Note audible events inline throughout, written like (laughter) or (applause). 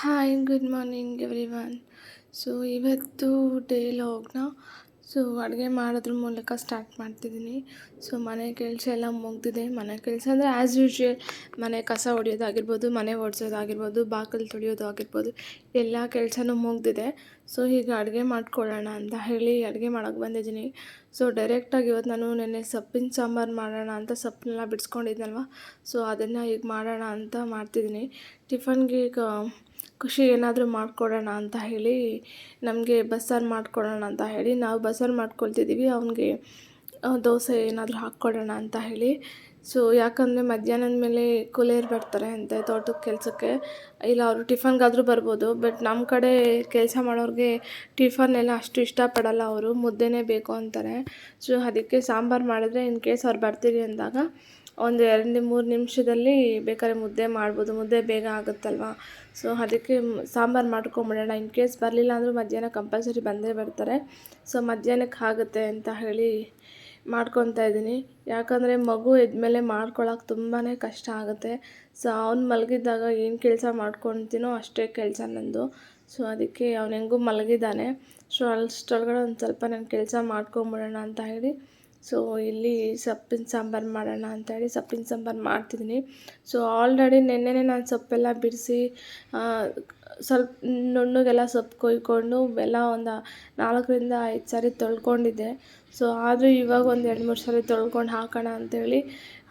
Hi good morning everyone so ಇವತ್ತು day ಲಾಗ್ನ so ಅಡುಗೆ ಮಾಡೋದ್ರ ಮೂಲಕ ಸ್ಟಾರ್ಟ್ ಮಾಡ್ತಿದ್ದೀನಿ. ಸೊ ಮನೆ ಕೆಲಸ ಎಲ್ಲ ಮುಗ್ದಿದೆ. ಮನೆ ಕೆಲಸ ಅಂದರೆ ಆ್ಯಸ್ ಯೂಶ್ವಲ್ ಮನೆ ಕಸ ಹೊಡಿಯೋದಾಗಿರ್ಬೋದು ಮನೆ ಓಡಿಸೋದಾಗಿರ್ಬೋದು ಬಾಗಿಲು ತೊಳೆಯೋದು ಆಗಿರ್ಬೋದು ಎಲ್ಲ ಕೆಲಸನೂ ಮುಗ್ದಿದೆ. ಸೊ ಹೀಗೆ ಅಡುಗೆ ಮಾಡ್ಕೊಳ್ಳೋಣ ಅಂತ ಹೇಳಿ ಅಡುಗೆ ಮಾಡೋಕ್ಕೆ ಬಂದಿದ್ದೀನಿ. ಸೊ ಡೈರೆಕ್ಟಾಗಿ ಇವತ್ತು ನಾನು ನೆನ್ನೆ ಸೊಪ್ಪಿನ ಸಾಂಬಾರು ಮಾಡೋಣ ಅಂತ ಸೊಪ್ಪನ್ನೆಲ್ಲ ಬಿಡಿಸ್ಕೊಂಡಿದ್ನಲ್ವ? ಸೊ ಅದನ್ನು ಈಗ ಮಾಡೋಣ ಅಂತ ಮಾಡ್ತಿದ್ದೀನಿ. ಟಿಫನ್ಗೆ ಈಗ ಖುಷಿ ಏನಾದರೂ ಮಾಡಿಕೊಡೋಣ ಅಂತ ಹೇಳಿ ನಮಗೆ ಬಸ್ಸಾರು ಮಾಡಿಕೊಡೋಣ ಅಂತ ಹೇಳಿ ನಾವು ಬಸ್ಸಾರು ಮಾಡ್ಕೊಳ್ತಿದ್ದೀವಿ. ಅವನಿಗೆ ದೋಸೆ ಏನಾದರೂ ಹಾಕ್ಕೊಡೋಣ ಅಂತ ಹೇಳಿ ಸೊ ಯಾಕಂದರೆ ಮಧ್ಯಾಹ್ನದ ಮೇಲೆ ಕೂಲಿಯರು ಬರ್ತಾರೆ ಅಂತೆ ತೋಟದ ಕೆಲಸಕ್ಕೆ. ಇಲ್ಲ, ಅವರು ಟಿಫನ್ಗಾದರೂ ಬರ್ಬೋದು ಬಟ್ ನಮ್ಮ ಕಡೆ ಕೆಲಸ ಮಾಡೋರಿಗೆ ಟಿಫನ್ ಎಲ್ಲ ಅಷ್ಟು ಇಷ್ಟಪಡಲ್ಲ ಅವರು, ಮುದ್ದೆನೇ ಬೇಕು ಅಂತಾರೆ. ಸೊ ಅದಕ್ಕೆ ಸಾಂಬಾರು ಮಾಡಿದ್ರೆ ಇನ್ ಕೇಸ್ ಅವ್ರು ಬರ್ತೀರಿ ಅಂದಾಗ ಒಂದು ಎರಡು ಮೂರು ನಿಮಿಷದಲ್ಲಿ ಬೇಕಾದ್ರೆ ಮುದ್ದೆ ಮಾಡ್ಬೋದು, ಮುದ್ದೆ ಬೇಗ ಆಗುತ್ತಲ್ವ? ಸೊ ಅದಕ್ಕೆ ಸಾಂಬಾರು ಮಾಡ್ಕೊಂಬಿಡೋಣ, ಇನ್ ಕೇಸ್ ಬರಲಿಲ್ಲ ಅಂದರೂ ಮಧ್ಯಾಹ್ನ ಕಂಪಲ್ಸರಿ ಬಂದೇ ಬರ್ತಾರೆ. ಸೊ ಮಧ್ಯಾಹ್ನಕ್ಕೆ ಆಗುತ್ತೆ ಅಂತ ಹೇಳಿ ಮಾಡ್ಕೊತಾ ಇದ್ದೀನಿ. ಯಾಕಂದರೆ ಮಗು ಎದ್ಮೇಲೆ ಮಾಡ್ಕೊಳಕ್ಕೆ ತುಂಬಾ ಕಷ್ಟ ಆಗುತ್ತೆ. ಸೊ ಅವ್ನು ಮಲಗಿದ್ದಾಗ ಏನು ಕೆಲಸ ಮಾಡ್ಕೊತೀನೋ ಅಷ್ಟೇ ಕೆಲಸ ನಂದು. ಸೊ ಅದಕ್ಕೆ ಅವನು ಹೆಂಗೂ ಮಲಗಿದ್ದಾನೆ. ಸೊ ಅಷ್ಟೊಳಗಡೆ ಒಂದು ಸ್ವಲ್ಪ ನಾನು ಕೆಲಸ ಮಾಡ್ಕೊಂಬಿಡೋಣ ಅಂತ ಹೇಳಿ. ಸೊ ಇಲ್ಲಿ ಸೊಪ್ಪಿನ ಸಾಂಬಾರು ಮಾಡೋಣ ಅಂತ ಹೇಳಿ ಸೊಪ್ಪಿನ ಸಾಂಬಾರು ಮಾಡ್ತಿದ್ದೀನಿ. ಸೊ ಆಲ್ರೆಡಿ ನೆನ್ನೆನೇ ನಾನು ಸೊಪ್ಪೆಲ್ಲ ಬಿಡಿಸಿ ಸ್ವಲ್ಪ ನುಣ್ಣಗೆಲ್ಲ ಸೊಪ್ಪು ಕೊಯ್ಕೊಂಡು ಬೆಲ್ಲ ಒಂದು ನಾಲ್ಕರಿಂದ ಐದು ಸಾರಿ ತೊಳ್ಕೊಂಡಿದ್ದೆ. ಸೊ ಆದರೂ ಇವಾಗ ಒಂದು ಎರಡು ಮೂರು ಸಾರಿ ತೊಳ್ಕೊಂಡು ಹಾಕೋಣ ಅಂಥೇಳಿ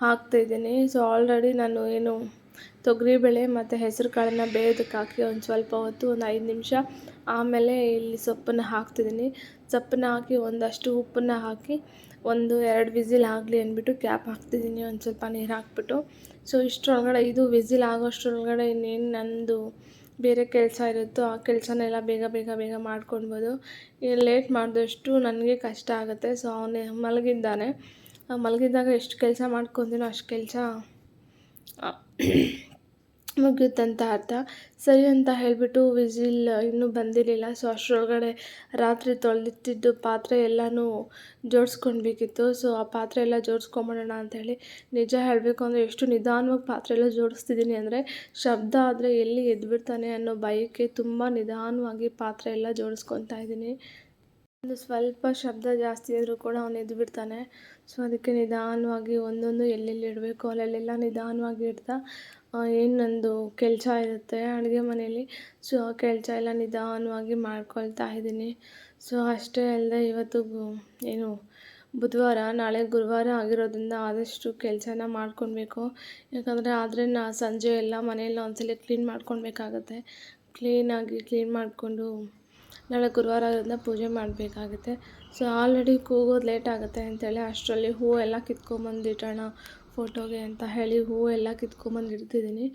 ಹಾಕ್ತಾಯಿದ್ದೀನಿ ಸೊ ಆಲ್ರೆಡಿ ನಾನು ಏನು ತೊಗರಿಬೇಳೆ ಮತ್ತು ಹೆಸರು ಕಾಳನ್ನ ಬೇಯೋದಕ್ಕೆ ಹಾಕಿ ಒಂದು ಸ್ವಲ್ಪ ಹೊತ್ತು ಒಂದು ಐದು ನಿಮಿಷ ಆಮೇಲೆ ಇಲ್ಲಿ ಸೊಪ್ಪನ್ನು ಹಾಕ್ತಿದ್ದೀನಿ. ಸೊಪ್ಪನ್ನ ಹಾಕಿ ಒಂದಷ್ಟು ಉಪ್ಪನ್ನು ಹಾಕಿ ಒಂದು ಎರಡು ವಿಸಿಲ್ ಆಗಲಿ ಅಂದ್ಬಿಟ್ಟು ಕ್ಯಾಪ್ ಹಾಕ್ತಿದ್ದೀನಿ. ಒಂದು ಸ್ವಲ್ಪ ನೀರು ಹಾಕ್ಬಿಟ್ಟು. ಸೊ ಇಷ್ಟರೊಳಗಡೆ ಇದು ವಿಸಿಲ್ ಆಗೋಷ್ಟರೊಳಗಡೆ ಇನ್ನೇನು ನಂದು ಬೇರೆ ಕೆಲಸ ಇರುತ್ತೋ ಆ ಕೆಲಸನೆಲ್ಲ ಬೇಗ ಬೇಗ ಬೇಗ ಮಾಡ್ಕೊಳ್ಬೋದು. ಲೇಟ್ ಮಾಡಿದಷ್ಟು ನನಗೆ ಕಷ್ಟ ಆಗುತ್ತೆ. ಸೊ ಅವನೇ ಮಲಗಿದ್ದಾನೆ. ಮಲಗಿದ್ದಾಗ ಎಷ್ಟು ಕೆಲಸ ಮಾಡ್ಕೊತೀನೋ ಅಷ್ಟು ಕೆಲಸ ಮುಗಿಯುತ್ತಂತ ಅರ್ಥ. ಸರಿ ಅಂತ ಹೇಳಿಬಿಟ್ಟು ವಿಸಿಲ್ ಇನ್ನೂ ಬಂದಿರಲಿಲ್ಲ. ಸೊ ಅಷ್ಟರೊಳಗಡೆ ರಾತ್ರಿ ತೊಳೆದಿಟ್ಟಿದ್ದು ಪಾತ್ರೆ ಎಲ್ಲನೂ ಜೋಡಿಸ್ಕೊಳ್ಬೇಕಿತ್ತು ಸೊ ಆ ಪಾತ್ರೆ ಎಲ್ಲ ಜೋಡಿಸ್ಕೊಂಬಿಡೋಣ ಹೇಳಿ ನಿಜ ಹೇಳಬೇಕು ಅಂದರೆ ಎಷ್ಟು ನಿಧಾನವಾಗಿ ಪಾತ್ರೆ ಎಲ್ಲ ಜೋಡಿಸ್ತಿದ್ದೀನಿ ಅಂದರೆ ಶಬ್ದ ಆದರೆ ಎಲ್ಲಿ ಎದ್ಬಿಡ್ತಾನೆ ಅನ್ನೋ ಭಯಕ್ಕೆ ತುಂಬ ನಿಧಾನವಾಗಿ ಪಾತ್ರೆ ಎಲ್ಲ ಜೋಡಿಸ್ಕೊತಾ ಇದ್ದೀನಿ. ಒಂದು ಸ್ವಲ್ಪ ಶಬ್ದ ಜಾಸ್ತಿ ಆದರೂ ಕೂಡ ಅವನು ಎದ್ದು ಬಿಡ್ತಾನೆ ಸೊ ಅದಕ್ಕೆ ನಿಧಾನವಾಗಿ ಒಂದೊಂದು ಎಲ್ಲೆಲ್ಲಿ ಇಡಬೇಕು ಅಲ್ಲೆಲ್ಲ ನಿಧಾನವಾಗಿ ಇಡ್ತಾ ಏನು ನಂದು ಕೆಲಸ ಇರುತ್ತೆ ಅಡುಗೆ ಮನೆಯಲ್ಲಿ. ಸೊ ಆ ಕೆಲಸ ಎಲ್ಲ ನಿಧಾನವಾಗಿ ಮಾಡ್ಕೊಳ್ತಾ ಇದ್ದೀನಿ. ಸೊ ಅಷ್ಟೇ ಅಲ್ಲದೆ ಇವತ್ತು ಏನು, ಬುಧವಾರ, ನಾಳೆ ಗುರುವಾರ ಆಗಿರೋದ್ರಿಂದ ಆದಷ್ಟು ಕೆಲಸನ ಮಾಡ್ಕೊಳ್ಬೇಕು. ಯಾಕಂದರೆ ಆದರೆ ನಾ ಸಂಜೆ ಎಲ್ಲ ಮನೆಯೆಲ್ಲ ಒಂದ್ಸಲ ಕ್ಲೀನ್ ಮಾಡ್ಕೊಳ್ಬೇಕಾಗತ್ತೆ. ಕ್ಲೀನಾಗಿ ಕ್ಲೀನ್ ಮಾಡಿಕೊಂಡು ನಾಳೆ ಗುರುವಾರ ಆಗೋದ್ರಿಂದ ಪೂಜೆ ಮಾಡಬೇಕಾಗತ್ತೆ. ಸೊ ಆಲ್ರೆಡಿ ಕೂಗೋದು ಲೇಟ್ ಆಗುತ್ತೆ ಅಂತೇಳಿ ಅಷ್ಟರಲ್ಲಿ ಹೂವು ಎಲ್ಲ ಕಿತ್ಕೊಂಬಂದಿಟ್ಟೋಣ ಫೋಟೋಗೆ ಅಂತ ಹೇಳಿ ಹೂವು ಎಲ್ಲ ಕಿತ್ಕೊಂಬಂದು ಇಡ್ತಿದ್ದೀನಿ.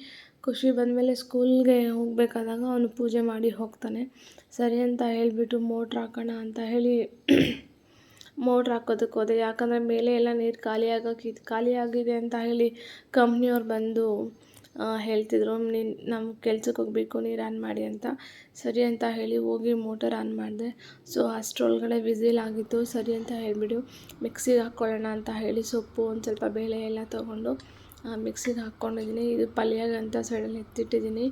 ಖುಷಿ ಬಂದಮೇಲೆ ಸ್ಕೂಲ್ಗೆ ಹೋಗಬೇಕಾದಾಗ ಅವನು ಪೂಜೆ ಮಾಡಿ ಹೋಗ್ತಾನೆ. ಸರಿ ಅಂತ ಹೇಳಿಬಿಟ್ಟು ಮೋಟ್ರ್ ಹಾಕೋಣ ಅಂತ ಹೇಳಿ (clears throat) ಮೋಟ್ರ್ ಹಾಕೋದಕ್ಕೆ ಹೋದೆ. ಯಾಕಂದರೆ ಮೇಲೆ ಎಲ್ಲ ನೀರು ಖಾಲಿಯಾಗಕ್ಕೆ ಖಾಲಿಯಾಗಿದೆ ಅಂತ ಹೇಳಿ ಕಂಪ್ನಿಯವ್ರು ಬಂದು ಹೇಳ್ತಿದ್ರು ನೀನು ನಮ್ಮ ಕೆಲ್ಸಕ್ಕೆ ಹೋಗಬೇಕು ನೀರು ಆನ್ ಮಾಡಿ ಅಂತ. ಸರಿ ಅಂತ ಹೇಳಿ ಹೋಗಿ ಮೋಟರ್ ಆನ್ ಮಾಡಿದೆ. ಸೊ ಅಷ್ಟರೊಳಗಡೆ ವಿಸಿಲ್ ಆಗಿತ್ತು ಸರಿ ಅಂತ ಹೇಳಿಬಿಟ್ಟು ಮಿಕ್ಸಿಗೆ ಹಾಕ್ಕೊಳ್ಳೋಣ ಅಂತ ಹೇಳಿ ಸೊಪ್ಪು, ಒಂದು ಸ್ವಲ್ಪ ಬೇಳೆ ಎಲ್ಲ ತೊಗೊಂಡು ಮಿಕ್ಸಿಗೆ ಹಾಕ್ಕೊಂಡಿದ್ದೀನಿ. ಇದು ಪಲ್ಯಗೆ ಅಂತ ಸೈಡಲ್ಲಿ ಎತ್ತಿಟ್ಟಿದ್ದೀನಿ.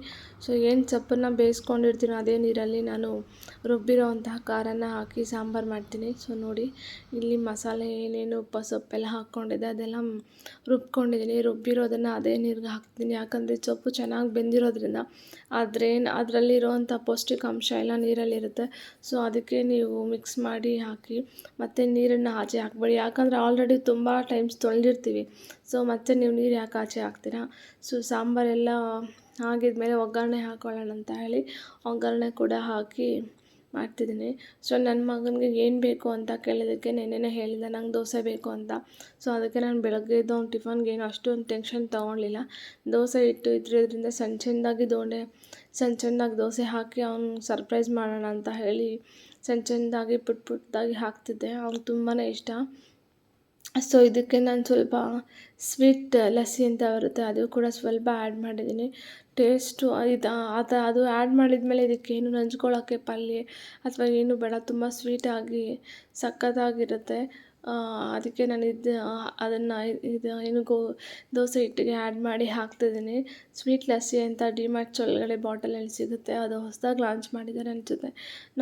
ಸೊ ಏನು ಸೊಪ್ಪನ್ನು ಬೇಯಿಸ್ಕೊಂಡಿರ್ತೀನೋ ಅದೇ ನೀರಲ್ಲಿ ನಾನು ರುಬ್ಬಿರೋ ಅಂತಹ ಖಾರನ ಹಾಕಿ ಸಾಂಬಾರು ಮಾಡ್ತೀನಿ. ಸೊ ನೋಡಿ, ಇಲ್ಲಿ ಮಸಾಲೆ ಏನೇನು ಉಪ್ಪ ಸೊಪ್ಪೆಲ್ಲ ಹಾಕ್ಕೊಂಡಿದ್ದೆ ಅದೆಲ್ಲ ರುಬ್ಕೊಂಡಿದ್ದೀನಿ. ರುಬ್ಬಿರೋದನ್ನು ಅದೇ ನೀರಿಗೆ ಹಾಕ್ತೀನಿ. ಯಾಕಂದರೆ ಸೊಪ್ಪು ಚೆನ್ನಾಗಿ ಬೆಂದಿರೋದ್ರಿಂದ ಅದ್ರೇನು ಅದರಲ್ಲಿರೋವಂಥ ಪೌಷ್ಟಿಕಾಂಶ ಎಲ್ಲ ನೀರಲ್ಲಿರುತ್ತೆ ಸೊ ಅದಕ್ಕೆ ನೀವು ಮಿಕ್ಸ್ ಮಾಡಿ ಹಾಕಿ ಮತ್ತು ನೀರನ್ನು ಆಚೆ ಹಾಕ್ಬೇಡಿ. ಯಾಕಂದರೆ ಆಲ್ರೆಡಿ ತುಂಬ ಟೈಮ್ಸ್ ತೊಳೆದಿರ್ತೀವಿ. ಸೊ ಮತ್ತೆ ನೀವು ನೀರು ಯಾಕೆ ಆಚೆ ಹಾಕ್ತೀರಾ ಸೊ ಸಾಂಬಾರೆಲ್ಲ ಆಗಿದ್ಮೇಲೆ ಒಗ್ಗರಣೆ ಹಾಕೊಳ್ಳೋಣ ಅಂತ ಹೇಳಿ ಒಗ್ಗರಣೆ ಕೂಡ ಹಾಕಿ ಮಾಡ್ತಿದ್ದೀನಿ. ಸೊ ನನ್ನ ಮಗನಿಗೆ ಏನು ಬೇಕು ಅಂತ ಕೇಳಿದ್ದಕ್ಕೆ ನೆನ್ನೆನೇ ಹೇಳಿದ್ದೆ ನಂಗೆ ದೋಸೆ ಬೇಕು ಅಂತ. ಸೊ ಅದಕ್ಕೆ ನಾನು ಬೆಳಗ್ಗೆ ಅವ್ನು ಟಿಫನ್ಗೆ ಏನು ಅಷ್ಟೊಂದು ಟೆನ್ಷನ್ ತೊಗೊಳ್ಲಿಲ್ಲ ದೋಸೆ ಇಟ್ಟು ಇದ್ರಿಂದ ಸಣ್ಣ ಚೆಂದಾಗಿ ದೋಣೆ ಸಣ್ಣ ಚೆಂದಾಗಿ ದೋಸೆ ಹಾಕಿ ಅವ್ನು ಸರ್ಪ್ರೈಸ್ ಮಾಡೋಣ ಅಂತ ಹೇಳಿ ಸಣ್ಣ ಚೆಂದಾಗಿ ಪುಟ್ ಪುಟ್ಟಾಗಿ ಹಾಕ್ತಿದ್ದೆ. ಅವ್ನಿಗೆ ತುಂಬಾ ಇಷ್ಟ. ಸೊ ಇದಕ್ಕೆ ನಾನು ಸ್ವಲ್ಪ ಸ್ವೀಟ್ ಲಸ್ಸಿ ಅಂತ ಬರುತ್ತೆ. ಅದು ಕೂಡ ಸ್ವಲ್ಪ ಆ್ಯಡ್ ಮಾಡಿದ್ದೀನಿ. ಟೇಸ್ಟು ಇದು ಅದು ಅದು ಆ್ಯಡ್ ಮಾಡಿದ್ಮೇಲೆ ಇದಕ್ಕೇನು ನಂಚ್ಕೊಳ್ಳೋಕ್ಕೆ ಪಲ್ಯ ಅಥವಾ ಏನು ಬೇಡ, ತುಂಬ ಸ್ವೀಟಾಗಿ ಸಖತ್ತಾಗಿರುತ್ತೆ ಅದಕ್ಕೆ ನಾನು ಇದು ಅದನ್ನು ಇದು ಏನು ಗೋ, ದೋಸೆ ಹಿಟ್ಟಿಗೆ ಆ್ಯಡ್ ಮಾಡಿ ಹಾಕ್ತಿದ್ದೀನಿ ಸ್ವೀಟ್ ಲಸ್ಸಿ ಅಂತ ಡಿಮಾರ್ಟ್ಸ್ ಒಳಗಡೆ ಬಾಟಲಲ್ಲಿ ಸಿಗುತ್ತೆ. ಅದು ಹೊಸದಾಗಿ ಲಾಂಚ್ ಮಾಡಿದ್ದಾರೆ ಅನಿಸುತ್ತೆ.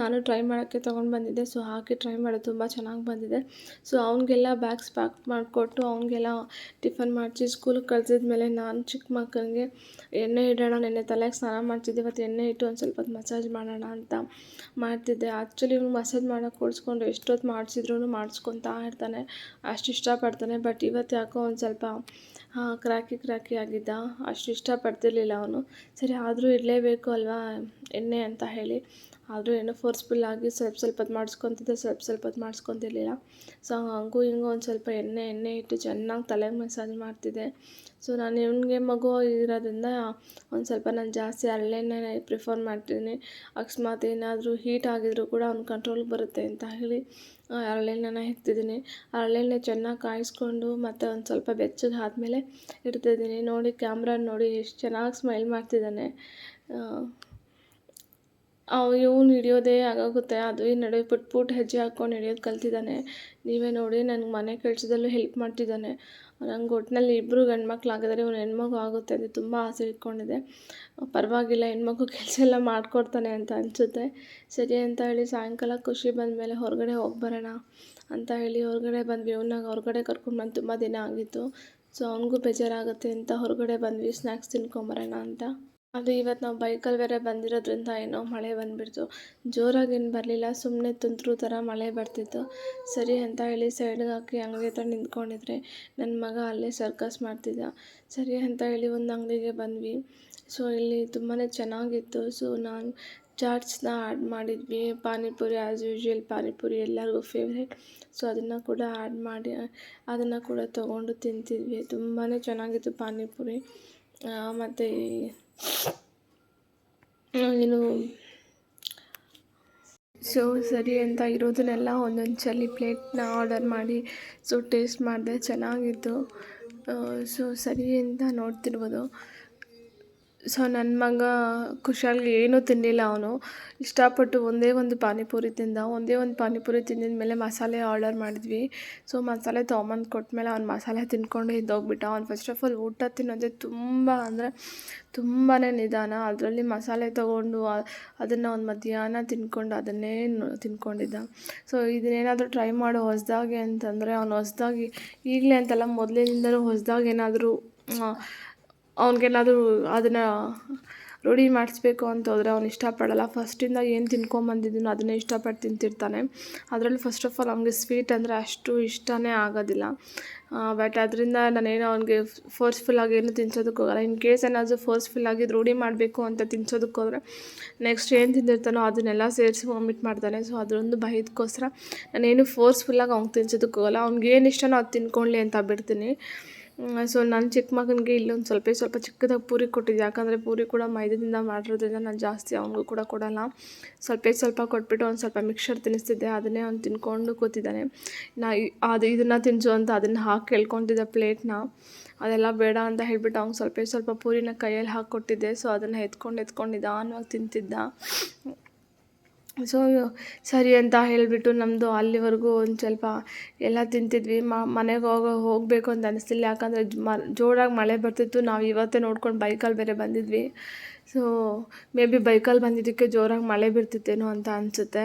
ನಾನು ಟ್ರೈ ಮಾಡೋಕ್ಕೆ ತೊಗೊಂಡು ಬಂದಿದ್ದೆ. ಸೊ ಹಾಕಿ ಟ್ರೈ ಮಾಡೋದು ತುಂಬ ಚೆನ್ನಾಗಿ ಬಂದಿದೆ. ಸೊ ಅವನಿಗೆಲ್ಲ ಬ್ಯಾಗ್ಸ್ ಪ್ಯಾಕ್ ಮಾಡಿಕೊಟ್ಟು ಅವನಿಗೆಲ್ಲ ಟಿಫನ್ ಮಾಡಿಸಿ ಸ್ಕೂಲಿಗೆ ಕಳ್ಸಿದ ಮೇಲೆ ನಾನು ಚಿಕ್ಕ ಮಕ್ಕಳಿಗೆ ಎಣ್ಣೆ ಇಡೋಣ, ನೆನ್ನೆ ತಲೆಗೆ ಸ್ನಾನ ಮಾಡ್ತಿದ್ದೆ. ಇವತ್ತು ಎಣ್ಣೆ ಇಟ್ಟು ಒಂದು ಸ್ವಲ್ಪ ಮಸಾಜ್ ಮಾಡೋಣ ಅಂತ ಮಾಡ್ತಿದ್ದೆ. ಆ್ಯಕ್ಚುಲಿ ಇವ್ನು ಮಸಾಜ್ ಮಾಡೋಕೆ ಕೊಡಿಸ್ಕೊಂಡು ಎಷ್ಟೊತ್ತು ಮಾಡಿಸಿದ್ರು ಮಾಡಿಸ್ಕೊತಾ ಇರ್ತಾನೆ ಅಷ್ಟು ಇಷ್ಟಪಡ್ತಾನೆ. ಬಟ್ ಇವತ್ತು ಯಾಕೋ ಒಂದು ಸ್ವಲ್ಪ ಕ್ರ್ಯಾಕಿ ಕ್ರ್ಯಾಕಿ ಆಗಿದ್ದ. ಅಷ್ಟು ಇಷ್ಟಪಡ್ತಿರ್ಲಿಲ್ಲ ಅವನು. ಸರಿ, ಆದರೂ ಇರಲೇಬೇಕು ಅಲ್ವಾ ಎಣ್ಣೆ ಅಂತ ಹೇಳಿ. ಆದರೂ ಏನೋ ಫೋರ್ಸ್ಫುಲ್ಲಾಗಿ ಸ್ವಲ್ಪ ಸ್ವಲ್ಪ ಹೊತ್ತು ಮಾಡಿಸ್ಕೊತಿದ್ದೆ, ಸ್ವಲ್ಪ ಸ್ವಲ್ಪ ಹೊತ್ತು ಮಾಡಿಸ್ಕೊತಿರ್ಲಿಲ್ಲ. ಸೊ ಹಂಗೂ ಹಿಂಗೂ ಒಂದು ಸ್ವಲ್ಪ ಎಣ್ಣೆ ಎಣ್ಣೆ ಇಟ್ಟು ಚೆನ್ನಾಗಿ ತಲೆಗೆ ಮಸಾಜ್ ಮಾಡ್ತಿದ್ದೆ. ಸೊ ನಾನು ಇವನಿಗೆ ಮಗು ಇರೋದ್ರಿಂದ ಒಂದು ಸ್ವಲ್ಪ ನಾನು ಜಾಸ್ತಿ ಅಲ್ಲೇನೇ ಪ್ರಿಫರ್ ಮಾಡ್ತೀನಿ. ಅಕಸ್ಮಾತ್ ಏನಾದರೂ ಹೀಟ್ ಆಗಿದ್ರೂ ಕೂಡ ಅವ್ನು ಕಂಟ್ರೋಲ್ಗೆ ಬರುತ್ತೆ ಅಂತ ಹೇಳಿ ಹರಳೆಣ್ಣೆನ ಹೆಕ್ತಿದ್ದೀನಿ ಅರಳೆಣ್ಣೆ ಚೆನ್ನಾಗಿ ಕಾಯಿಸ್ಕೊಂಡು ಮತ್ತು ಒಂದು ಸ್ವಲ್ಪ ಬೆಚ್ಚಗೆ ಆದಮೇಲೆ ಇಡ್ತಿದ್ದೀನಿ. ನೋಡಿ ಕ್ಯಾಮ್ರಾ ನೋಡಿ, ಎಷ್ಟು ಚೆನ್ನಾಗಿ ಸ್ಮೈಲ್ ಮಾಡ್ತಿದ್ದಾನೆ. ಇವ್ನು ಹಿಡಿಯೋದೇ ಆಗೋಗುತ್ತೆ. ಅದು ಈ ನಡುವೆ ಪುಟ್ ಪುಟ್ ಹೆಜ್ಜೆ ಹಾಕ್ಕೊಂಡು ಹಿಡಿಯೋದು ಕಲ್ತಿದ್ದಾನೆ. ನೀವೇ ನೋಡಿ ನನಗೆ ಮನೆ ಕೆಲಸದಲ್ಲೂ ಹೆಲ್ಪ್ ಮಾಡ್ತಿದ್ದಾನೆ. ನಂಗೆ ಒಟ್ಟಿನಲ್ಲಿ ಇಬ್ಬರು ಗಂಡು ಮಕ್ಳು ಆಗಿದ್ದಾರೆ ಇವನು ಹೆಣ್ಮಗು ಆಗುತ್ತೆ. ಅಂತ ತುಂಬ ಆಸೆ ಇಟ್ಕೊಂಡಿದೆ. ಪರವಾಗಿಲ್ಲ, ಹೆಣ್ಮಗು ಕೆಲಸ ಎಲ್ಲ ಮಾಡಿಕೊಡ್ತಾನೆ ಅಂತ ಅನಿಸುತ್ತೆ. ಸರಿ ಅಂತ ಹೇಳಿ ಸಾಯಂಕಾಲ ಖುಷಿ ಬಂದ ಮೇಲೆ ಹೊರಗಡೆ ಹೋಗಿ ಬರೋಣ ಅಂತ ಹೇಳಿ ಹೊರಗಡೆ ಬಂದ್ವಿ. ಇವನಾಗ ಹೊರಗಡೆ ಕರ್ಕೊಂಡು ಬಂದು ತುಂಬ ದಿನ ಆಗಿತ್ತು. ಸೊ ಅವನಿಗೂ ಬೇಜಾರಾಗುತ್ತೆ ಅಂತ ಹೊರಗಡೆ ಬಂದ್ವಿ. ಸ್ನ್ಯಾಕ್ಸ್ ತಿನ್ಕೊಂಬರೋಣ ಅಂತ. ಅದು ಇವತ್ತು ನಾವು ಬೈಕಲ್ಲಿ ಬೇರೆ ಬಂದಿರೋದ್ರಿಂದ ಏನೋ ಮಳೆ ಬಂದುಬಿಡ್ತು. ಜೋರಾಗೇನು ಬರಲಿಲ್ಲ ಸುಮ್ಮನೆ ತುಂತುರು ಥರ ಮಳೆ ಬರ್ತಿತ್ತು. ಸರಿ ಅಂತ ಹೇಳಿ ಸೈಡ್ಗೆ ಹಾಕಿ ಅಂಗಡಿ ಹತ್ರ ನಿಂತ್ಕೊಂಡಿದ್ರೆ ನನ್ನ ಮಗ ಅಲ್ಲೇ ಸರ್ಕಸ್ ಮಾಡ್ತಿದ್ದ. ಸರಿ ಅಂತ ಹೇಳಿ ಒಂದು ಅಂಗಡಿಗೆ ಬಂದ್ವಿ. ಸೊ ಇಲ್ಲಿ ತುಂಬಾ ಚೆನ್ನಾಗಿತ್ತು. ಸೊ ನಾನು ಚಾಟ್ಸ್ನ ಆ್ಯಡ್ ಮಾಡಿದ್ವಿ. ಪಾನಿಪುರಿ ಆ್ಯಸ್ ಯೂಶ್ವಲ್ ಪಾನಿಪುರಿ ಎಲ್ಲರಿಗೂ ಫೇವ್ರೇಟ್ ಸೊ ಅದನ್ನು ಕೂಡ ಆ್ಯಡ್ ಮಾಡಿ, ಅದನ್ನು ಕೂಡ ತೊಗೊಂಡು ತಿಂತಿದ್ವಿ. ತುಂಬಾ ಚೆನ್ನಾಗಿತ್ತು ಪಾನಿಪುರಿ. ಮತ್ತು ಏನು ಸೊ, ಸರಿ ಅಂತ ಇರೋದನ್ನೆಲ್ಲ ಒಂದೊಂದು ಚಲ್ಲಿ ಪ್ಲೇಟ್ನ ಆರ್ಡರ್ ಮಾಡಿ, ಸೊ, ಟೇಸ್ಟ್ ಮಾಡಿದೆ, ಚೆನ್ನಾಗಿತ್ತು. ಸೊ, ಸರಿ ಅಂತ ನೋಡ್ತಿರ್ಬೋದು. ಸೊ ನನ್ನ ಮಗ ಖುಷಿಯಾಗಿ ಏನೂ ತಿನ್ನಲಿಲ್ಲ ಅವನು. ಇಷ್ಟಪಟ್ಟು ಒಂದೇ ಒಂದು ಪಾನಿಪುರಿ ತಿಂದ. ಒಂದೇ ಒಂದು ಪಾನಿಪುರಿ ತಿಂದಿದ ಮೇಲೆ ಮಸಾಲೆ ಆರ್ಡರ್ ಮಾಡಿದ್ವಿ. ಸೊ ಮಸಾಲೆ ತೊಗೊಂಬಂದು ಕೊಟ್ಟಮೇಲೆ ಅವ್ನು ಮಸಾಲೆ ತಿನ್ಕೊಂಡು ಇದ್ದೋಗ್ಬಿಟ್ಟ ಅವ್ನು ಫಸ್ಟ್ ಆಫ್ ಆಲ್ ಊಟ ತಿನ್ನೋದೇ ತುಂಬ ಅಂದರೆ ತುಂಬಾ ನಿಧಾನ. ಅದರಲ್ಲಿ ಮಸಾಲೆ ತೊಗೊಂಡು ಅದನ್ನು ಒಂದು ಮಧ್ಯಾಹ್ನ ತಿನ್ಕೊಂಡು ಅದನ್ನೇ ತಿನ್ಕೊಂಡಿದ್ದ. ಸೊ ಇದನ್ನೇನಾದರೂ ಟ್ರೈ ಮಾಡೋ ಹೊಸದಾಗಿ ಅಂತಂದರೆ ಅವ್ನು ಹೊಸದಾಗಿ ಈಗಲೇ ಅಂತಲ್ಲ ಮೊದಲಿನಿಂದಲೂ ಹೊಸದಾಗಿ ಏನಾದರೂ ಅವ್ನಿಗೇನಾದರೂ ಅದನ್ನು ರೂಢಿ ಮಾಡಿಸ್ಬೇಕು ಅಂತ ಹೋದರೆ ಅವ್ನು ಇಷ್ಟಪಡಲ್ಲ. ಫಸ್ಟಿಂದ ಏನು ತಿನ್ಕೊಂಬಂದಿದ್ದೀನೋ ಅದನ್ನೇ ಇಷ್ಟಪಟ್ಟು ತಿಂತಿರ್ತಾನೆ. ಅದರಲ್ಲಿ ಫಸ್ಟ್ ಆಫ್ ಆಲ್ ಅವ್ನಿಗೆ ಸ್ವೀಟ್ ಅಂದರೆ ಅಷ್ಟು ಇಷ್ಟನೇ ಆಗೋದಿಲ್ಲ. ಬಟ್ ಅದರಿಂದ ನಾನೇನು ಅವ್ನಿಗೆ ಫೋರ್ಸ್ಫುಲ್ಲಾಗಿ ಏನು ತಿನ್ಸೋದಕ್ಕೆ ಹೋಗಲ್ಲ. ಇನ್ ಕೇಸ್ ಏನಾದರೂ ಫೋರ್ಸ್ಫುಲ್ಲಾಗಿ ರೂಢಿ ಮಾಡಬೇಕು ಅಂತ ತಿನ್ಸೋದಕ್ಕೆ ಹೋದರೆ ನೆಕ್ಸ್ಟ್ ಏನು ತಿಂದಿರ್ತಾನೋ ಅದನ್ನೆಲ್ಲ ಸೇರಿಸಿ ವಾಮಿಟ್ ಮಾಡ್ತಾನೆ. ಸೊ ಅದರೊಂದು ಭಯದಕ್ಕೋಸ್ಕರ ನಾನೇನು ಫೋರ್ಸ್ಫುಲ್ಲಾಗಿ ಅವ್ನಿಗೆ ತಿನ್ಸೋದಕ್ಕೆ ಹೋಗಲ್ಲ. ಅವ್ನಿಗೆ ಏನು ಇಷ್ಟನೋ ಅದು ತಿನ್ಕೊಳ್ಳಿ ಅಂತ ಬಿಡ್ತೀನಿ. ಸೊ ನನ್ನ ಚಿಕ್ಕ ಮಗನಿಗೆ ಇಲ್ಲೊಂದು ಸ್ವಲ್ಪ ಸ್ವಲ್ಪ ಚಿಕ್ಕದಾಗಿ ಪೂರಿ ಕೊಟ್ಟಿದ್ದೆ. ಯಾಕಂದರೆ ಪೂರಿ ಕೂಡ ಮೈದಾದಿಂದ ಮಾಡಿರೋದ್ರಿಂದ ನಾನು ಜಾಸ್ತಿ ಅವನಿಗೂ ಕೂಡ ಕೊಡೋಲ್ಲ. ಸ್ವಲ್ಪ ಸ್ವಲ್ಪ ಕೊಟ್ಬಿಟ್ಟು ಒಂದು ಸ್ವಲ್ಪ ಮಿಕ್ಸರ್ ತಿನ್ನಿಸ್ತಿದ್ದೆ ಅದನ್ನೇ ಅವ್ನು ತಿನ್ಕೊಂಡು ಕೂತಿದ್ದಾನೆ. ನಾ ಅದು ಇದನ್ನು ತಿನ್ನಿಸು ಅಂತ ಅದನ್ನು ಹಾಕಿ ಕೇಳ್ಕೊತಿದ್ದೆ ಪ್ಲೇಟ್ನ. ಅದೆಲ್ಲ ಬೇಡ ಅಂತ ಹೇಳಿಬಿಟ್ಟು ಅವ್ನು ಸ್ವಲ್ಪ ಸ್ವಲ್ಪ ಪೂರಿನ ಕೈಯಲ್ಲಿ ಹಾಕ್ಕೊಟ್ಟಿದ್ದೆ ಸೊ ಅದನ್ನು ಎತ್ಕೊಂಡು ಎತ್ಕೊಂಡು ನಿಧಾನವಾಗಿ ತಿಂತಿದ್ದ. ಸೊ ಸರಿ ಅಂತ ಹೇಳಿಬಿಟ್ಟು ನಮ್ಮದು ಅಲ್ಲಿವರೆಗೂ ಒಂದು ಸ್ವಲ್ಪ ಎಲ್ಲ ತಿಂತಿದ್ವಿ. ಮನೆಗೆ ಹೋಗೋ, ಹೋಗಬೇಕು ಅಂತ ಅನ್ನಿಸ್ತಿಲ್ಲ ಯಾಕಂದರೆ ಮ ಜೋರಾಗಿ ಮಳೆ ಬರ್ತಿತ್ತು. ನಾವು ಇವತ್ತೇ ನೋಡ್ಕೊಂಡು ಬೈಕಲ್ಲಿ ಬೇರೆ ಬಂದಿದ್ವಿ. ಸೊ ಮೇ ಬಿ ಬೈಕಲ್ಲಿ ಬಂದಿದ್ದಕ್ಕೆ ಜೋರಾಗಿ ಮಳೆ ಬರ್ತಿತ್ತೇನೋ ಅಂತ ಅನಿಸುತ್ತೆ.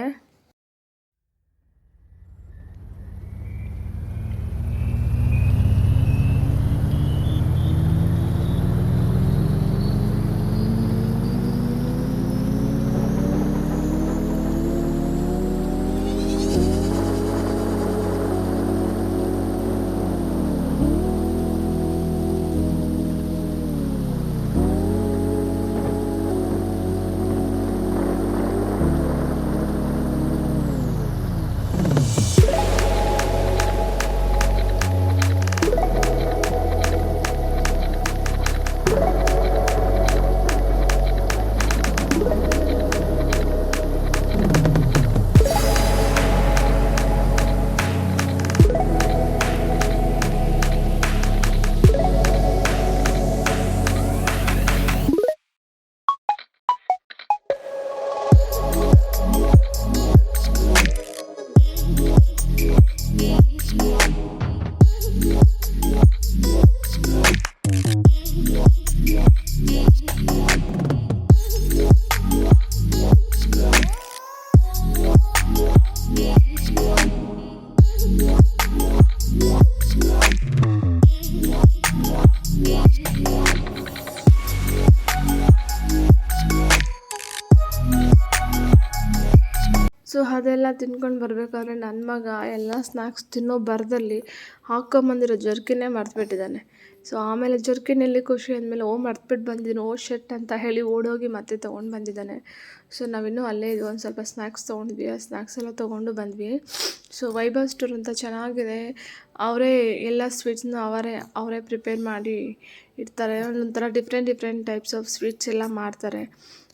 ತಿನ್ಕೊಂಡು ಬರಬೇಕಾದ್ರೆ ನನ್ನ ಮಗ ಎಲ್ಲ ಸ್ನ್ಯಾಕ್ಸ್ ತಿನ್ನೋ ಬರದಲ್ಲಿ ಹಾಕ್ಕೊಂಬಂದಿರೋ ಜರ್ಕಿನೇ ಮರ್ತುಬಿಟ್ಟಿದ್ದಾನೆ. ಸೊ ಆಮೇಲೆ ಜರ್ಕಿನಲ್ಲಿ ಖುಷಿ ಅಂದಮೇಲೆ, ಓ ಮರ್ತ್ಬಿಟ್ಟು ಬಂದಿದ್ದೀನಿ ಓ ಶರ್ಟ್ ಅಂತ ಹೇಳಿ ಓಡೋಗಿ ಮತ್ತೆ ತೊಗೊಂಡು ಬಂದಿದ್ದಾನೆ. ಸೊ ನಾವಿನ್ನೂ ಅಲ್ಲೇ ಇದು ಒಂದು ಸ್ವಲ್ಪ ಸ್ನ್ಯಾಕ್ಸ್ ತೊಗೊಂಡ್ವಿ ಆ ಸ್ನ್ಯಾಕ್ಸ್ ಎಲ್ಲ ತೊಗೊಂಡು ಬಂದ್ವಿ. ಸೊ ವೈಭವ್ ಸ್ಟೋರ್ ಅಂತ ಚೆನ್ನಾಗಿದೆ. ಅವರೇ ಎಲ್ಲ ಸ್ವೀಟ್ಸ್ನ ಅವರೇ ಅವರೇ ಪ್ರಿಪೇರ್ ಮಾಡಿ ಇಡ್ತಾರೆ. ಒಂದೊಂಥರ different different types of sweets ಎಲ್ಲ ಮಾಡ್ತಾರೆ.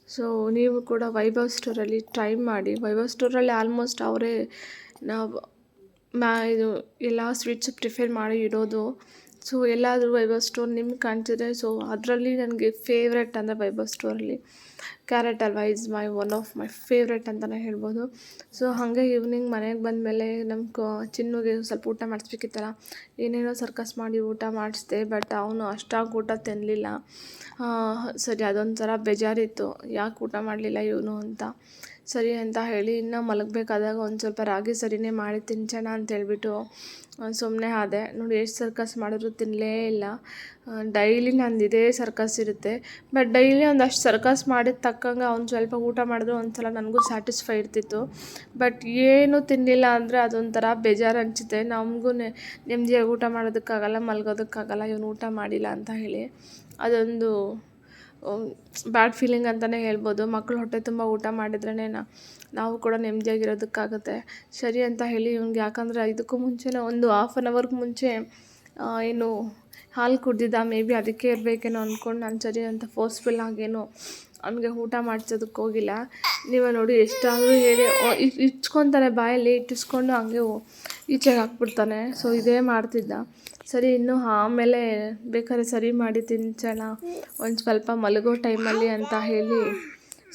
ಸೊ ನೀವು ಕೂಡ ವೈಭವ್ ಸ್ಟೋರಲ್ಲಿ ಟ್ರೈ ಮಾಡಿ. ವೈಭವ್ ಸ್ಟೋರಲ್ಲಿ ಆಲ್ಮೋಸ್ಟ್ ಅವರೇ ನಾವು ಮ್ಯಾ ಇದು ಎಲ್ಲ ಸ್ವೀಟ್ಸ್ ಪ್ರಿಫೇರ್ ಮಾಡಿ ಇಡೋದು. ಸೊ ಎಲ್ಲಾದರೂ ವೈಭವ್ ಸ್ಟೋರ್ ನಿಮ್ಗೆ ಕಾಣ್ತಿದೆ ಸೊ ಅದರಲ್ಲಿ ನನಗೆ ಫೇವ್ರೆಟ್ ಅಂದರೆ ವೈಭವ್ ಸ್ಟೋರಲ್ಲಿ ಕ್ಯಾರೆಟ್ ಅಲ್ವಾ is my one of my favourite ಅಂತಲೇ ಹೇಳ್ಬೋದು. ಸೊ ಹಾಗೆ ಈವ್ನಿಂಗ್ ಮನೆಗೆ ಬಂದಮೇಲೆ ನಮ್ಮ ಕ ಚಿನ್ನುಗೆ ಸ್ವಲ್ಪ ಊಟ ಮಾಡಿಸ್ಬೇಕಿತ್ತಲ್ಲ, ಏನೇನೋ ಸರ್ಕಸ್ ಮಾಡಿ ಊಟ ಮಾಡಿಸಿದೆ, ಬಟ್ ಅವನು ಅಷ್ಟಾಗಿ ಊಟ ತಿನ್ನಲಿಲ್ಲ ಸರಿ ಅದೊಂಥರ ಬೇಜಾರಿತ್ತು, ಯಾಕೆ ಊಟ ಮಾಡಲಿಲ್ಲ ಇವನು ಅಂತ. ಸರಿ ಅಂತ ಹೇಳಿ ಇನ್ನೂ ಮಲಗಬೇಕಾದಾಗ ಒಂದು ಸ್ವಲ್ಪ ರಾಗಿ ಸರಿನೇ ಮಾಡಿ ತಿನ್ಸೋಣ ಅಂತ ಹೇಳ್ಬಿಟ್ಟು ಸುಮ್ಮನೆ ಆದೆ. ನೋಡಿ ಎಷ್ಟು ಸರ್ಕಸ್ ಮಾಡಿದ್ರು ತಿನ್ನಲೇ ಇಲ್ಲ. ಡೈಲಿ ನಂದು ಇದೇ ಸರ್ಕಸ್ ಇರುತ್ತೆ. ಬಟ್ ಡೈಲಿ ಒಂದಷ್ಟು ಸರ್ಕಸ್ ಮಾಡಿದ ತಕ್ಕಂಗೆ ಅವ್ನು ಸ್ವಲ್ಪ ಊಟ ಮಾಡಿದ್ರು ಒಂದ್ಸಲ ನನಗೂ ಸ್ಯಾಟಿಸ್ಫೈ ಇರ್ತಿತ್ತು. ಬಟ್ ಏನು ತಿನ್ನಲಿಲ್ಲ ಅಂದರೆ ಅದೊಂಥರ ಬೇಜಾರು ಅನಿಸುತ್ತೆ. ನಮಗೂ ನೆಮ್ಮದಿಯಾಗಿ ಊಟ ಮಾಡೋದಕ್ಕಾಗಲ್ಲ, ಮಲ್ಗೋದಕ್ಕಾಗಲ್ಲ, ಇವನು ಊಟ ಮಾಡಿಲ್ಲ ಅಂತ ಹೇಳಿ. ಅದೊಂದು ಬ್ಯಾಡ್ ಫೀಲಿಂಗ್ ಅಂತಲೇ ಹೇಳ್ಬೋದು. ಮಕ್ಕಳು ಹೊಟ್ಟೆ ತುಂಬ ಊಟ ಮಾಡಿದ್ರೇ ನಾವು ಕೂಡ ನೆಮ್ಮದಿಯಾಗಿರೋದಕ್ಕಾಗುತ್ತೆ ಸರಿ ಅಂತ ಹೇಳಿ ಇವ್ನಿಗೆ ಯಾಕಂದರೆ ಇದಕ್ಕೂ ಮುಂಚೆನೇ ಒಂದು ಹಾಫ್ ಆನ್ ಅವರ್ಗೆ ಮುಂಚೆ ಏನು ಹಾಲು ಕುಡ್ದಿದ್ದ ಮೇ ಬಿ ಅದಕ್ಕೆ ಇರಬೇಕೇನೋ ಅಂದ್ಕೊಂಡು ನಾನು ಸರಿ ಅಂತ ಫೋರ್ಸ್ಫುಲ್ ಆಗೇನೋ ಅವನಿಗೆ ಊಟ ಮಾಡಿಸೋದಕ್ಕೆ ಹೋಗಿಲ್ಲ. ನೀವೇ ನೋಡಿ ಎಷ್ಟಾದರೂ ಹೇಳಿ ಇಚ್ಕೊತಾರೆ ಬಾಯಲ್ಲಿ, ಇಟ್ಟಿಸ್ಕೊಂಡು ಹಂಗೆ ಈಚೆಗೆ ಹಾಕ್ಬಿಡ್ತಾನೆ. ಸೊ ಇದೇ ಮಾಡ್ತಿದ್ದ. ಸರಿ, ಇನ್ನು ಆಮೇಲೆ ಬೇಕಾದ್ರೆ ಸರಿ ಮಾಡಿ ತಿನ್ಸೋಣ. ಒಂದು ಸ್ವಲ್ಪ ಮಲಗೋ ಟೈಮಲ್ಲಿ ಅಂತ ಹೇಳಿ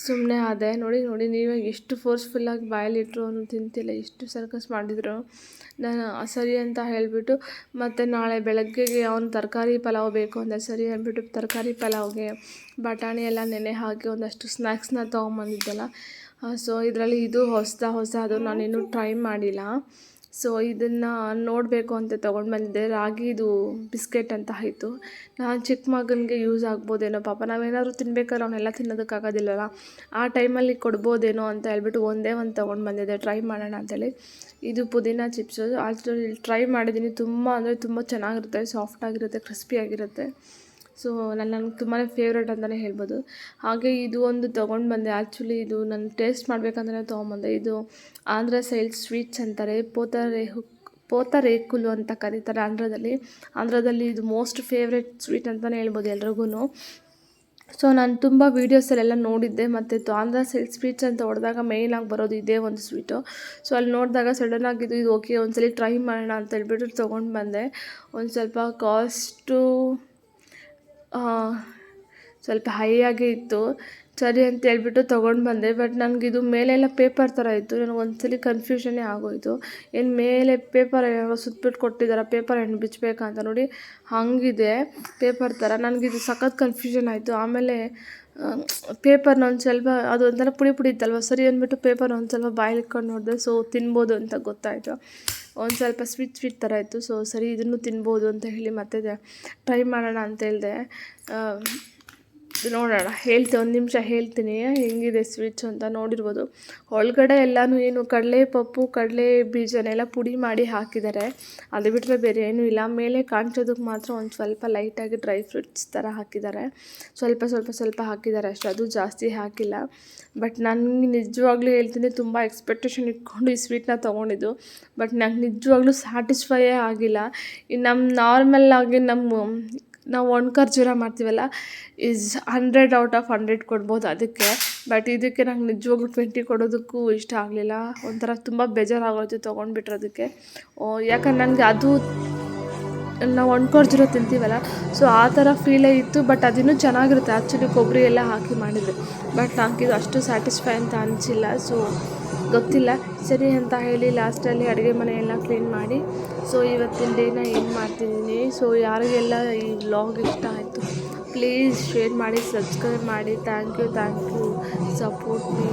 ಸುಮ್ಮನೆ ಆದೆ. ನೋಡಿ ನೋಡಿ ನೀವೇ ಎಷ್ಟು ಫೋರ್ಸ್ಫುಲ್ಲಾಗಿ ಬಾಯಲ್ಲಿಟ್ಟರು ಅವನು ತಿಂತಿಲ್ಲ. ಎಷ್ಟು ಸರ್ಕಸ್ ಮಾಡಿದ್ರು. ನಾನು ಸರಿ ಅಂತ ಹೇಳಿಬಿಟ್ಟು ಮತ್ತು ನಾಳೆ ಬೆಳಗ್ಗೆಗೆ ಅವ್ನು ತರಕಾರಿ ಪಲಾವ್ ಬೇಕು ಅಂದರೆ ಸರಿ ಅಂದ್ಬಿಟ್ಟು ತರಕಾರಿ ಪಲಾವ್ಗೆ ಬಟಾಣಿ ಎಲ್ಲ ನೆನೆ ಹಾಕಿ ಒಂದಷ್ಟು ಸ್ನ್ಯಾಕ್ಸ್ನ ತೊಗೊಂಬಂದಿದ್ದಲ್ಲ. ಸೊ ಇದರಲ್ಲಿ ಇದು ಹೊಸದ ಹೊಸ ಅದು ನಾನಿನ್ನೂ ಟ್ರೈ ಮಾಡಿಲ್ಲ. ಸೊ ಇದನ್ನು ನೋಡಬೇಕು ಅಂತ ತೊಗೊಂಡು ಬಂದಿದ್ದೆ. ರಾಗಿದು ಬಿಸ್ಕೆಟ್ ಅಂತ ಆಯಿತು. ನಾನು ಚಿಕ್ಕ ಮಗನಿಗೆ ಯೂಸ್ ಆಗ್ಬೋದೇನೋ ಪಾಪ. ನಾವೇನಾದರೂ ತಿನ್ಬೇಕಾದ್ರೆ ಅವನ್ನೆಲ್ಲ ತಿನ್ನೋದಕ್ಕಾಗೋದಿಲ್ಲಲ್ಲ. ಆ ಟೈಮಲ್ಲಿ ಕೊಡ್ಬೋದೇನೋ ಅಂತ ಹೇಳ್ಬಿಟ್ಟು ಒಂದೇ ಒಂದು ತೊಗೊಂಡು ಬಂದಿದ್ದೆ. ಟ್ರೈ ಮಾಡೋಣ ಅಂತೇಳಿ. ಇದು ಪುದೀನ ಚಿಪ್ಸು. ಆಲ್ರೆಡಿ ಟ್ರೈ ಮಾಡಿದ್ದೀನಿ ತುಂಬ ಅಂದರೆ ತುಂಬ ಚೆನ್ನಾಗಿರುತ್ತೆ. ಸಾಫ್ಟಾಗಿರುತ್ತೆ ಕ್ರಿಸ್ಪಿಯಾಗಿರುತ್ತೆ ಸೊ ನನ್ನ ನನಗೆ ತುಂಬಾ ಫೇವ್ರೇಟ್ ಅಂತಲೇ ಹೇಳ್ಬೋದು. ಹಾಗೆ ಇದು ಒಂದು ತೊಗೊಂಡು ಬಂದೆ. ಆ್ಯಕ್ಚುಲಿ ಇದು ನಾನು ಟೇಸ್ಟ್ ಮಾಡಬೇಕಂದ್ರೆ ತೊಗೊಂಬಂದೆ ಇದು ಆಂಧ್ರ ಸೈಡ್ ಸ್ವೀಟ್ಸ್ ಅಂತಾರೆ. ಪೋತರೇಹು, ಪೋತರೇಕುಲು ಅಂತ ಕರೀತಾರೆ ಆಂಧ್ರದಲ್ಲಿ. ಆಂಧ್ರದಲ್ಲಿ ಇದು ಮೋಸ್ಟ್ ಫೇವ್ರೆಟ್ ಸ್ವೀಟ್ ಅಂತಲೇ ಹೇಳ್ಬೋದು ಎಲ್ರಿಗೂ ಸೊ ನಾನು ತುಂಬ ವೀಡಿಯೋಸಲ್ಲೆಲ್ಲ ನೋಡಿದ್ದೆ. ಮತ್ತು ಆಂಧ್ರ ಸೈಡ್ ಸ್ವೀಟ್ಸ್ ಅಂತ ಹೊಡೆದಾಗ ಮೇಯ್ನಾಗಿ ಬರೋದು ಇದೇ ಒಂದು ಸ್ವೀಟು ಸೊ ಅಲ್ಲಿ ನೋಡಿದಾಗ ಸಡನ್ ಆಗಿದ್ದು ಇದು ಓಕೆ ಒಂದ್ಸಲಿ ಟ್ರೈ ಮಾಡೋಣ ಅಂತ ಹೇಳ್ಬಿಟ್ಟು ತೊಗೊಂಡು ಬಂದೆ ಒಂದು ಸ್ವಲ್ಪ ಕಾಸ್ಟು ಸ್ವಲ್ಪ ಹೈ ಆಗೇ ಇತ್ತು. ಸರಿ ಅಂತ ಹೇಳ್ಬಿಟ್ಟು ತೊಗೊಂಡು ಬಂದೆ. ಬಟ್ ನನಗಿದು ಮೇಲೆಲ್ಲ ಪೇಪರ್ ಥರ ಇತ್ತು. ನನಗೆ ಒಂದ್ಸಲಿ ಕನ್ಫ್ಯೂಷನ್ನೇ ಆಗೋಯಿತು. ಏನು ಮೇಲೆ ಪೇಪರ್ ಸುತ್ಬಿಟ್ಟು ಕೊಟ್ಟಿದ್ದಾರೆ ಪೇಪರ್ ಹೆಣ್ಣು ಬಿಚ್ಚಬೇಕಂತ ನೋಡಿ ಹಾಗಿದೆ ಪೇಪರ್ ಥರ ನನಗಿದು ಸಖತ್ ಕನ್ಫ್ಯೂಷನ್ ಆಯಿತು. ಆಮೇಲೆ ಪೇಪರ್ನ ಒಂದು ಸ್ವಲ್ಪ ಅದು ಒಂಥರ ಪುಡಿ ಪುಡಿ ಇತ್ತಲ್ವ, ಸರಿ ಅಂದ್ಬಿಟ್ಟು ಪೇಪರ್ ಒಂದು ಸ್ವಲ್ಪ ಬಾಯಲ್ಲಿ ಇಟ್ಕೊಂಡು ನೋಡಿದೆ. ಸೊ ತಿನ್ಬೋದು ಅಂತ ಗೊತ್ತಾಯಿತು. ಒಂದು ಸ್ವಲ್ಪ ಸ್ವೀಟ್ ಸ್ವೀಟ್ ಥರ ಇತ್ತು. ಸೊ ಸರಿ, ಇದನ್ನು ತಿನ್ಬೋದು ಅಂತ ಹೇಳಿ ಮತ್ತೆ ಟ್ರೈ ಮಾಡೋಣ ಅಂತ ಹೇಳಿದೆ. ನೋಡೋಣ. ಹೇಳ್ತೀನಿ ಒಂದು ನಿಮಿಷ ಹೇಳ್ತೀನಿ. ಹೆಂಗಿದೆ ಸ್ವಿಚ್ ಅಂತ ನೋಡಿರ್ಬೋದು. ಒಳಗಡೆ ಎಲ್ಲನೂ ಏನು ಕಡಲೆ ಪಪ್ಪು, ಕಡಲೆ ಬೀಜನೆಲ್ಲ ಪುಡಿ ಮಾಡಿ ಹಾಕಿದ್ದಾರೆ ಅದು ಬಿಟ್ಟರೆ ಬೇರೆ ಏನೂ ಇಲ್ಲ. ಮೇಲೆ ಕಾಣಿಸೋದಕ್ಕೆ ಮಾತ್ರ ಒಂದು ಸ್ವಲ್ಪ ಲೈಟಾಗಿ ಡ್ರೈ ಫ್ರೂಟ್ಸ್ ಥರ ಹಾಕಿದ್ದಾರೆ ಸ್ವಲ್ಪ ಸ್ವಲ್ಪ ಸ್ವಲ್ಪ ಹಾಕಿದ್ದಾರೆ ಅಷ್ಟೇ. ಅದು ಜಾಸ್ತಿ ಹಾಕಿಲ್ಲ. ಬಟ್ ನನಗೆ ನಿಜವಾಗ್ಲೂ ಹೇಳ್ತೀನಿ, ತುಂಬ ಎಕ್ಸ್ಪೆಕ್ಟೇಷನ್ ಇಟ್ಕೊಂಡು ಈ ಸ್ವೀಟ್ನ ತೊಗೊಂಡಿದ್ದು. ಬಟ್ ನಂಗೆ ನಿಜವಾಗ್ಲೂ ಸ್ಯಾಟಿಸ್ಫೈಯೇ ಆಗಿಲ್ಲ. ನಮ್ಮ ನಾರ್ಮಲ್ ಆಗಿ ನಮ್ಮ ನಾವು ಒಣ ಖರ್ಜೂರ ಮಾಡ್ತೀವಲ್ಲ is hundred out of hundred ಕೊಡ್ಬೋದು ಅದಕ್ಕೆ. ಬಟ್ ಇದಕ್ಕೆ ನಂಗೆ ನಿಜವಾಗ್ಲೂ ಟ್ವೆಂಟಿ ಕೊಡೋದಕ್ಕೂ ಇಷ್ಟ ಆಗಲಿಲ್ಲ. ಒಂಥರ ತುಂಬ ಬೇಜಾರಾಗೋಯ್ತು ಓ, ಯಾಕಂದ್ರೆ ನನಗೆ ಅದು ನಾವು ಒಣ ಖರ್ಜೂರ ತಿಂತೀವಲ್ಲ ಸೊ ಆ ಥರ ಫೀಲೇ ಇತ್ತು ಬಟ್ ಅದಿನ್ನೂ ಚೆನ್ನಾಗಿರುತ್ತೆ. ಆ್ಯಕ್ಚುಲಿ ಕೊಬ್ಬರಿ ಎಲ್ಲ ಹಾಕಿ ಮಾಡಿದರೆ. ಬಟ್ ನನಗಿದು ಅಷ್ಟು ಸ್ಯಾಟಿಸ್ಫೈ ಅಂತ ಅನಿಸಿಲ್ಲ ಸೊ ಗೊತ್ತಿಲ್ಲ. ಸರಿ ಅಂತ ಹೇಳಿ ಲಾಸ್ಟಲ್ಲಿ ಅಡುಗೆ ಮನೆಯೆಲ್ಲ ಕ್ಲೀನ್ ಮಾಡಿ ಸೊ ಇವತ್ತಿನ ಡೇನ ಏನು ಮಾಡ್ತಿದ್ದೀನಿ? ಸೊ ಯಾರಿಗೆಲ್ಲ ಈ ವ್ಲಾಗ್ ಇಷ್ಟ ಆಯಿತು ಪ್ಲೀಸ್ ಶೇರ್ ಮಾಡಿ ಸಬ್ಸ್ಕ್ರೈಬ್ ಮಾಡಿ. Thank you thank you support me